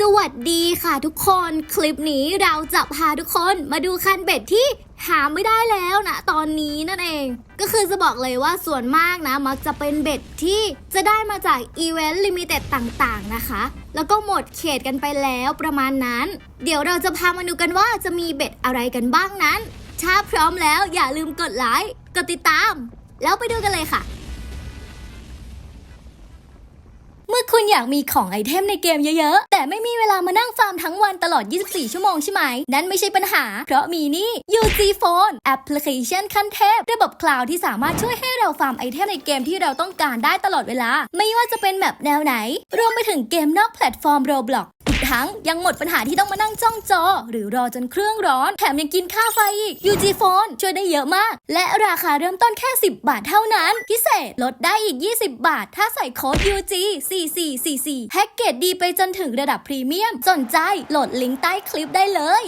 สวัสดีค่ะทุกคนคลิปนี้เราจะพาทุกคนมาดูคันเบ็ดที่หาไม่ได้แล้วนะตอนนี้นั่นเอง ก็คือจะบอกเลยว่าส่วนมากนะ มักจะเป็นเบ็ดที่จะได้มาจากอีเวนต์ลิมิเต็ดต่างๆนะคะ แล้วก็หมดเขตกันไปแล้วประมาณนั้น เดี๋ยวเราจะพามาดูกันว่าจะมีเบ็ดอะไรกันบ้างนั้น ถ้าพร้อมแล้วอย่าลืมกดไลค์กดติดตาม แล้วไปดูกันเลยค่ะ เมื่อคุณอยากมีของไอเทมในเกมเยอะๆ แต่ไม่มีเวลามานั่งฟาร์มทั้งวันตลอด 24 ชั่วโมงใช่ไหม นั่นไม่ใช่ปัญหา เพราะมีนี่ UG Phone แอปพลิเคชันขั้นเทพ ระบบคลาวด์ที่สามารถช่วยให้เราฟาร์มไอเทมในเกมที่เราต้องการได้ตลอดเวลา ไม่ว่าจะเป็นแบบแนวไหน รวมไปถึงเกมนอกแพลตฟอร์ม Roblox อีก ทั้งยังหมดปัญหาที่ต้องมานั่งจ้องจอ หรือรอจนเครื่องร้อน แถมยังกินค่าไฟอีก UG Phone ช่วยได้เยอะมาก และราคาเริ่มต้นแค่ 10 บาทเท่านั้น พิเศษลดได้อีก 20 บาท ถ้าใส่โค้ด UG 4444แพ็กเกจดีไปจนถึงระดับพรีเมียมสนใจโหลดลิงก์ใต้คลิปได้เลย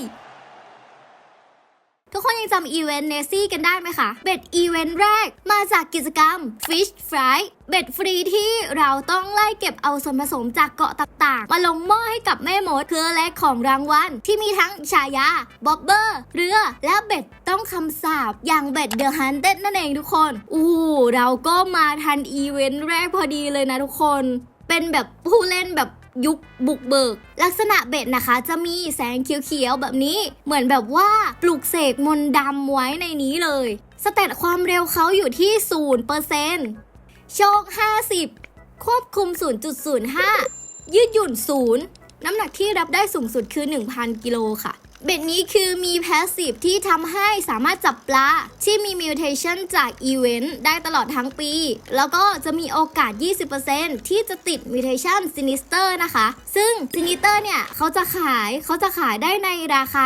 ทุกคนยังจำอีเวนต์เนซี่กันได้ไหมคะ เบ็ดอีเวนต์แรกมาจากกิจกรรม Fish Fry เบ็ดฟรีที่เราต้องไล่เก็บเอาส่วนผสมจากเกาะต่างๆ มาลงหม้อให้กับแม่มดเพื่อแลกของรางวัล ที่มีทั้งฉายาบ๊อบเบอร์ เรือ และเบ็ดต้องคำสาบอย่างเบ็ดเดอะฮันเต็ดนั่นเองทุกคน อู้เราก็มาทันอีเวนต์แรกพอดีเลยนะทุกคน เป็นแบบผู้เล่นแบบ ยุคบุกเบิก ลักษณะเบ็ดนะคะ จะมีแสงเขียวๆแบบนี้ เหมือนแบบว่าปลูกเสกมนต์ดำไว้ในนี้เลย สเตตความเร็วเขาอยู่ที่ 0%โชค 50 ควบคุม 0.05 ยืดหยุ่น 0 น้ำหนักที่รับได้สูงสุดคือ 1,000 กิโลค่ะ เบ็ดนี้คือมีแพสซีฟที่ทำให้สามารถจับปลาที่มีมิวเทชันจากอีเวนต์ได้ตลอดทั้งปี แล้วก็จะมีโอกาส 20%ที่จะติดมิวเทชันซินิสเตอร์นะคะ ซึ่งซินิสเตอร์เนี่ย เขาจะขายเขาจะขายได้ในราคา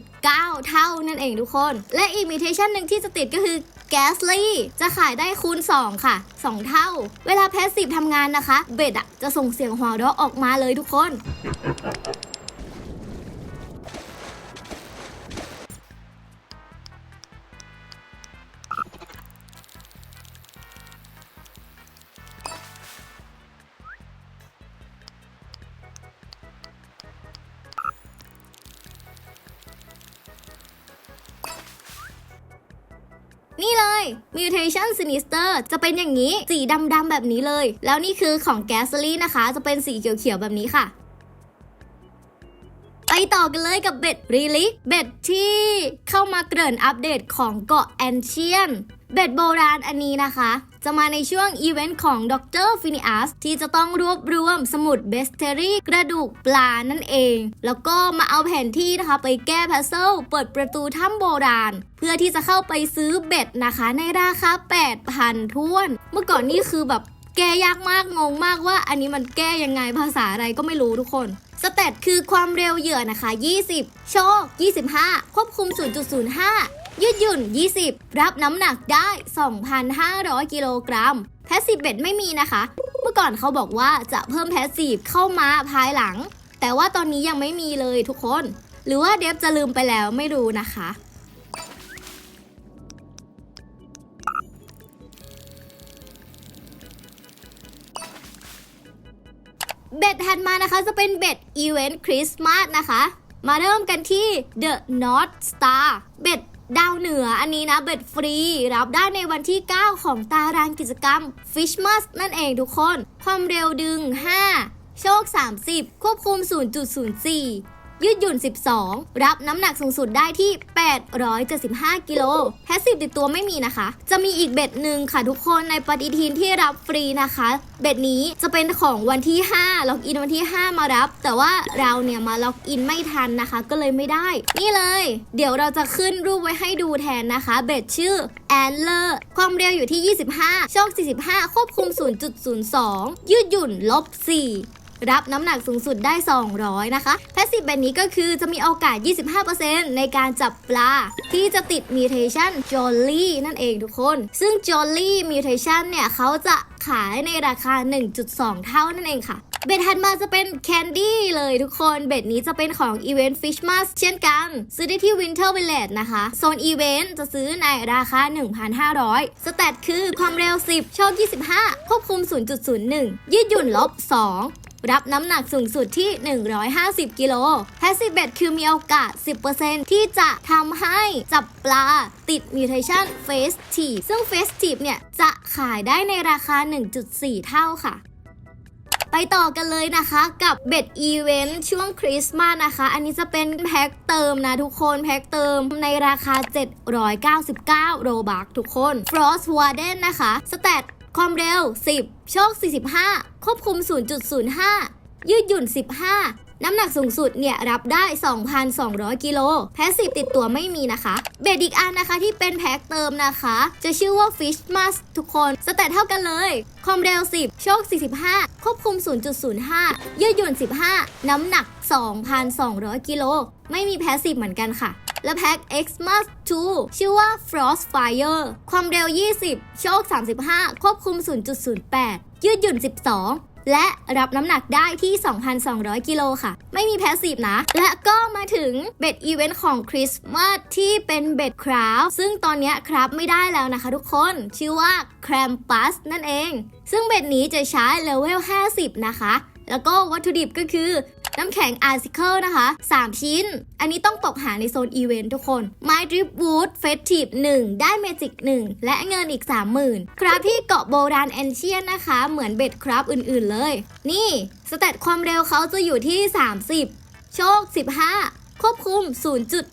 1.9 เท่านั่นเองทุกคน และอีกมิวเทชันหนึ่งที่จะติดก็คือแกสลี่จะขายได้คูณ 2 ค่ะ 2 เท่า เวลาแพสซีฟทำงานนะคะ เบ็ดอะจะส่งเสียงหัวเราะออกมาเลยทุกคน นี่เลย Mutation Sinister จะเป็นอย่างนี้ สีดำๆแบบนี้เลย แล้วนี่คือของ g a s o l i n นะคะ จะเป็นสีเขียวๆแบบนี้ค่ะ ไปต่อกันเลยกับเบ็ดรีลิเบ็ดที่เข้ามาเกริ่นอัปเดตของเกาะแอนเชียน เบ็ดโบราณอันนี้นะคะ จะมาในช่วงอีเวนต์ของดรฟินิอัสที่จะต้องรวบรวมสมุดเบสเทอรี่กระดูกปลานั่นเอง แล้วก็มาเอาแผนที่นะคะ ไปแก้พัซเซิลเปิดประตูถ้ำโบราณ เพื่อที่จะเข้าไปซื้อเบ็ดนะคะ ในราคา 8,000ท้วน เมื่อก่อนนี่คือแบบแก้ยากมากงงมากว่าอันนี้มันแก้ยังไงภาษาอะไรก็ไม่รู้ทุกคน สเตตคือความเร็วเหยื่อนะคะ 20 โชค 25 ควบคุม 0.05 ยืดหยุ่น 20 รับน้ำหนักได้ 2,500 กิโลกรัม แพสซีฟเบ็ดไม่มีนะคะ เมื่อก่อนเขาบอกว่าจะเพิ่มแพสซีฟเข้ามาภายหลัง แต่ว่าตอนนี้ยังไม่มีเลยทุกคน หรือว่าเดฟจะลืมไปแล้วไม่รู้นะคะ เบ็ดถัดมานะคะจะเป็นเบ็ดอีเวนต์คริสต์มาสนะคะ มาเริ่มกันที่ The North Star เบ็ด ดาวเหนืออันนี้นะเบ็ดฟรี รับได้ในวันที่ 9 ของตารางกิจกรรม Fishmas นั่นเองทุกคน ความเร็วดึง 5 โชค 30 ควบคุม 0.04 ยืดหยุ่น 12 รับน้ำหนักสูงสุดได้ที่ 875 กิโลแพสซีฟติดตัวไม่มีนะคะ จะมีอีกเบ็ดหนึ่งค่ะทุกคนในปฏิทินที่รับฟรีนะคะ เบ็ดนี้จะเป็นของวันที่ 5 ล็อกอินวันที่ 5 มารับ แต่ว่าเราเนี่ยมาล็อกอินไม่ทันนะคะ ก็เลยไม่ได้ นี่เลย เดี๋ยวเราจะขึ้นรูปไว้ให้ดูแทนนะคะ เบ็ดชื่อ a n l e r ความเร็วอยู่ที่ 25โชค45 ควบคุม 0.02 ยืดหยุ่นลบ4 รับน้ำหนักสูงสุดได้ 200 นะคะแพสซีฟแบบนี้ก็คือจะมีโอกาส 25%ในการจับปลา ที่จะติด mutation jolly นั่นเองทุกคน ซึ่ง jolly mutation เนี่ยเขาจะขายในราคา 1.2 เท่านั่นเองค่ะเบ็ดถัดมาจะเป็นแคนดี้เลยทุกคน เบ็ดนี้จะเป็นของ Event Fishmas เช่นกัน ซื้อได้ที่ Winter Village นะคะ โซนอีเวนต์จะซื้อในราคา 1,500สเตตคือความเร็ว 10 โชค 25 ควบคุม 0.01 ยืดหยุ่นลบ 2 รับน้ำหนักสูงสุดที่ 150 กิโล Passive Bet คือมีโอกาส 10%ที่จะทำให้จับปลาติด Mutation Festive ซึ่ง Festive เนี่ย จะขายได้ในราคา 1.4 เท่าค่ะไปต่อกันเลยนะคะกับเบ็ดอีเวนต์ช่วงคริสต์มาสนะคะ อันนี้จะเป็นแพ็คเติมนะทุกคนแพ็คเติมในราคา 799 โรบักทุกคน Frost Warden นะคะสเตต ความเร็ว 10 โชค 45 ควบคุม 0.05 ยืดหยุ่น 15 น้ำหนักสูงสุดเนี่ยรับได้ 2,200 กิโล แพสซีฟติดตัวไม่มีนะคะ เบดอีกอันนะคะที่เป็นแพ็คเติมนะคะ จะชื่อว่า Fish m a s ทุกคนสเตตเท่ากันเลย ความเร็ว 10 โชค 45 ควบคุม 0.05 ยืดหยุ่น 15 น้ำหนัก 2,200 กิโล ไม่มีแพสซีฟเหมือนกันค่ะ และแพ็ค Xmas 2 ชื่อว่า Frost Fire ความเร็ว 20 โชค 35 ควบคุม 0.08 ยืดหยุ่น 12และรับน้ำหนักได้ที่ 2,200 กิโลค่ะ ไม่มีแพสซีฟนะ และก็มาถึงเบ็ดอีเวนต์ของคริสต์มาสที่เป็นเบ็ดคราฟซึ่งตอนนี้ครับไม่ได้แล้วนะคะทุกคน ชื่อว่า c r a m p u s นั่นเอง ซึ่งเบ็ดนี้จะใช้เลเวล 50 นะคะ แล้วก็วัตถุดิบก็คือน้ำแข็งอาร์ซิเคิลนะคะ 3 ชิ้น อันนี้ต้องตกหาในโซนอีเวนต์ทุกคน ไม้ดริปวูดเฟสทีฟ1 ได้เมจิก 1 และเงินอีก 30,000 ครับที่เกาะโบราณแอนเชียนนะคะ เหมือนเบ็ดครับอื่นๆเลย นี่สเตตความเร็วเขาจะอยู่ที่ 30 โชค 15 ควบคุม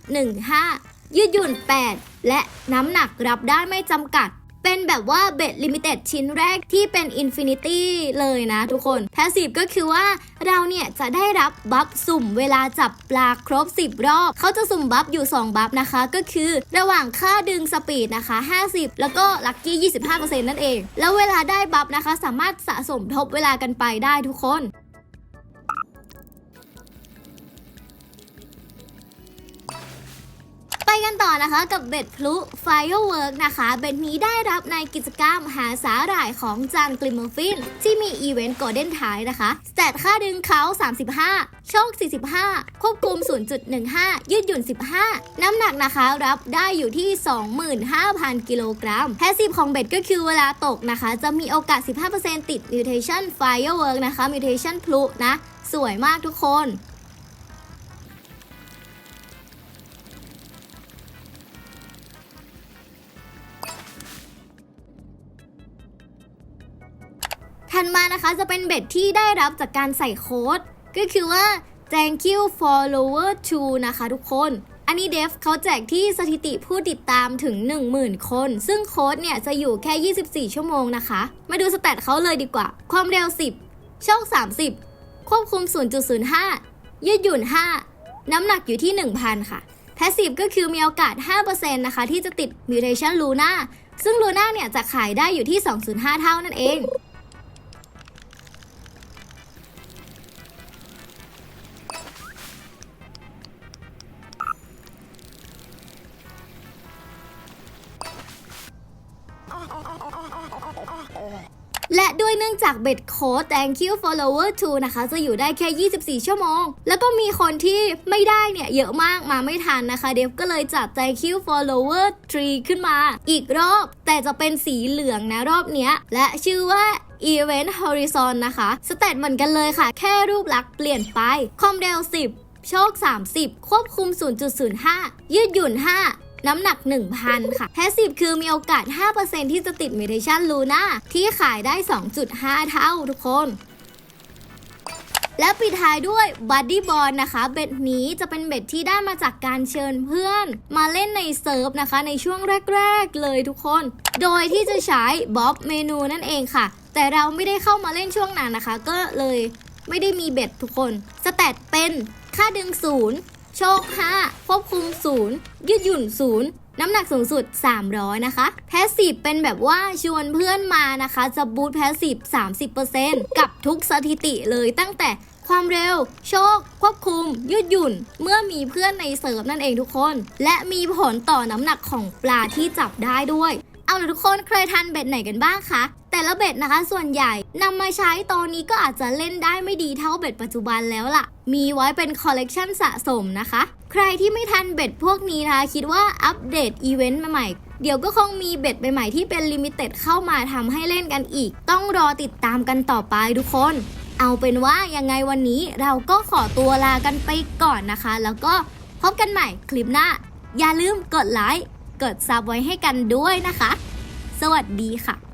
0.15 ยืดหยุ่น 8 และน้ำหนักรับได้ไม่จำกัด เป็นแบบว่าเบ็ดลิมิเต็ดชิ้นแรกที่เป็นอินฟินิตี้เลยนะทุกคนแพสซีฟก็คือว่าเราเนี่ยจะได้รับบัฟสุ่มเวลาจับปลาครบ 10 รอบ เขาจะสุ่มบัฟอยู่ 2 บัฟนะคะ ก็คือระหว่างค่าดึงสปีดนะคะ 50 แล้วก็ลัคกี้ 25%นั่นเอง แล้วเวลาได้บัฟนะคะ สามารถสะสมทบเวลากันไปได้ทุกคน กันต่อนะคะกับเบ็ดพลุ Firework นะคะ เบ็ดนี้ได้รับในกิจกรรมหาสาหร่ายของจางกลิมเมอร์ฟิน ที่มีอีเวนต์ g ก l d e n ท้ายนะคะสแตทค่าดึงเขา 35 โชค 45 ควบคุม 0.15 ยืดหยุ่น 15 น้ำหนักนะคะรับได้อยู่ที่ 25,000 กิโลกรัมแพสซีฟของเบ็ดก็คือเวลาตกนะคะ จะมีโอกาส 15%ติด Mutation Firework นะคะ Mutation พลุนะ สวยมากทุกคน มานะคะ จะเป็นเบ็ดที่ได้รับจากการใส่โค้ด ก็คือว่า thank you follower to นะคะทุกคน อันนี้เดฟเขาแจกที่สถิติผู้ติดตามถึง 10,000 คน ซึ่งโค้ดเนี่ยจะอยู่แค่ 24 ชั่วโมงนะคะ มาดูสแตทเขาเลยดีกว่า ความเร็ว 10โชค30 ควบคุม 0.05 ยืดหยุ่น 5 น้ำหนักอยู่ที่ 1,000 ค่ะ แพสซีฟก็คือมีโอกาส 5%นะคะ ที่จะติด Mutation Luna ซึ่ง Luna เนี่ยจะขายได้อยู่ที่2.5เท่านั่นเอง และด้วยเนื่องจากเบ็ดโค้ด thank you follower to นะคะ จะอยู่ได้แค่ 24 ชั่วโมง แล้วก็มีคนที่ไม่ได้เนี่ย เยอะมากมาไม่ทันนะคะ เดฟก็เลยจัด thank you follower 3 ขึ้นมา อีกรอบ แต่จะเป็นสีเหลืองนะรอบเนี้ย และชื่อว่า Event Horizon นะคะ สเตตเหมือนกันเลยค่ะ แค่รูปลักษณ์เปลี่ยนไปความเร็ว10 โชค 30 ควบคุม 0.05 ยืดหยุ่น 5 น้ำหนัก 1,000 ค่ะแพสซีฟคือมีโอกาส 5%ที่จะติด Mutation Luna ที่ขายได้ 2.5 เท่าทุกคนและปิดท้ายด้วย Buddy Ball นะคะ เบ็ดนี้จะเป็นเบ็ดที่ได้มาจากการเชิญเพื่อน มาเล่นในเซิร์ฟนะคะ ในช่วงแรก ๆ เลยทุกคน โดยที่จะใช้บ๊อบเมนูนั่นเองค่ะ แต่เราไม่ได้เข้ามาเล่นช่วงนั้นนะคะ ก็เลยไม่ได้มีเบ็ดทุกคน สแตทเป็นค่าดึงศูนย์ โชค 5 ควบคุม 0 ยืดหยุ่น 0 น้ำหนักสูงสุด 300 นะคะ แพสซีฟเป็นแบบว่าชวนเพื่อนมานะคะ จะบูตแพสซีฟ30%กับทุกสถิติเลยตั้งแต่ความเร็ว โชค ควบคุม ยืดหยุ่น เมื่อมีเพื่อนในเซิร์ฟนั่นเองทุกคน และมีผลต่อน้ำหนักของปลาที่จับได้ด้วย เอาละทุกคนเคยทันเบ็ดไหนกันบ้างคะ แต่ละเบ็ดนะคะ ส่วนใหญ่นำมาใช้ตอนนี้ก็อาจจะเล่นได้ไม่ดีเท่าเบ็ดปัจจุบันแล้วล่ะ มีไว้เป็นคอลเลกชันสะสมนะคะ ใครที่ไม่ทันเบ็ดพวกนี้นะคะคิดว่าอัปเดตอีเวนต์ใหม่เดี๋ยวก็คงมีเบ็ดใหม่ๆที่เป็นลิมิเต็ดเข้ามาทำให้เล่นกันอีก ต้องรอติดตามกันต่อไปทุกคน เอเอาเป็นว่ายังไงวันนี้เราก็ขอตัวลากันไปก่อนนะคะ แล้วก็พบกันใหม่คลิปหน้า อย่าลืมกดไลค์ กดซับไว้ให้กันด้วยนะคะ สวัสดีค่ะ